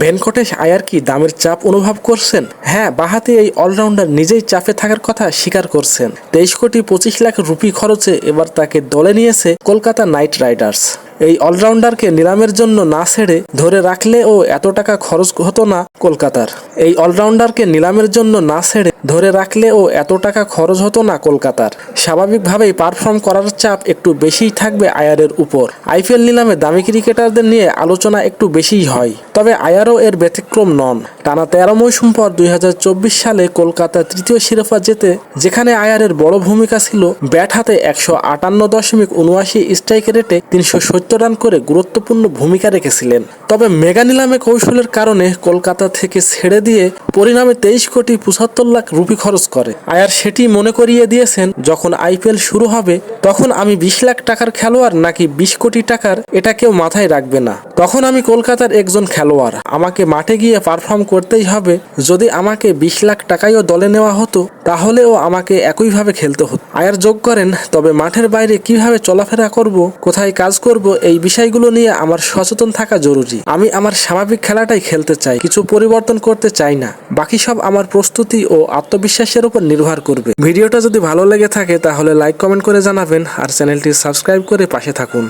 ভেনকটেশ আয়ার কি দামের চাপ অনুভব করছেন? হ্যাঁ বাহাতে এই অলরাউন্ডার নিজেই চাপে থাকার কথা স্বীকার করছেন। তেইশ কোটি পঁচিশ লাখ রুপি খরচে এবার তাকে দলে নিয়েছে কলকাতা নাইট রাইডার্স। এই অলরাউন্ডারকে নিলামের জন্য না ছেড়ে ধরে রাখলে ও এত টাকা খরচ হতো না কলকাতার। এই অলরাউন্ডারকে নিলামের জন্য না ছেড়ে ধরে রাখলে ও এত টাকা খরচ হতো না কলকাতার। স্বাভাবিকভাবেই পারফর্ম করার চাপ একটু বেশিই থাকবে আয়ারের উপর। আইপিএল নিলামে দামি ক্রিকেটারদের নিয়ে আলোচনা একটু বেশিই হয়। তবে আয়ারও এর ব্যতিক্রম নন। টানা তেরো মৌসুম পর দুই হাজার চব্বিশ সালে কলকাতা তৃতীয় শিরোপা জেতে, যেখানে আয়ারের বড় ভূমিকা ছিল ব্যাট হাতে একশো আটান্ন দশমিক উনআশি স্ট্রাইক রেটে তিনশো সত্তর রান করে গুরুত্বপূর্ণ ভূমিকা রেখেছিলেন। তবে মেগা নিলামে কৌশলের কারণে কলকাতা থেকে ছেড়ে দিয়ে পরিণামে তেইশ কোটি পঁচাত্তর লাখ রুপি খরচ করে। আয়ার সেটি মনে করিয়ে দিয়েছেন, যখন আইপিএল শুরু হবে, তখন আমি বিশ লাখ টাকার খেলোয়াড় নাকি বিশ কোটি টাকার, এটা কেউ মাথায় রাখবে না। তখন আমি কলকাতার একজন খেলোয়াড়। আমাকে মাঠে গিয়ে পারফর্ম করতেই হবে। যদি আমাকে বিশ লাখ টাকাইও দলে নেওয়া হতো, তাহলেও আমাকে একইভাবে খেলতে হতো। আয়ার যোগ করেন, তবে মাঠের বাইরে কীভাবে চলাফেরা করব, কোথায় কাজ করব, এই বিষয়গুলো নিয়ে আমার সচেতন থাকা জরুরি। আমি আমার স্বাভাবিক খেলাটাই খেলতে চাই, কিছু পরিবর্তন করতে চাই না। বাকি সব আমার প্রস্তুতি ও আত্মবিশ্বাসের উপর নির্ভর করবে। ভিডিওটা যদি ভালো লেগে থাকে, তাহলে লাইক কমেন্ট করে জানাবেন আর চ্যানেলটি সাবস্ক্রাইব করে পাশে থাকুন।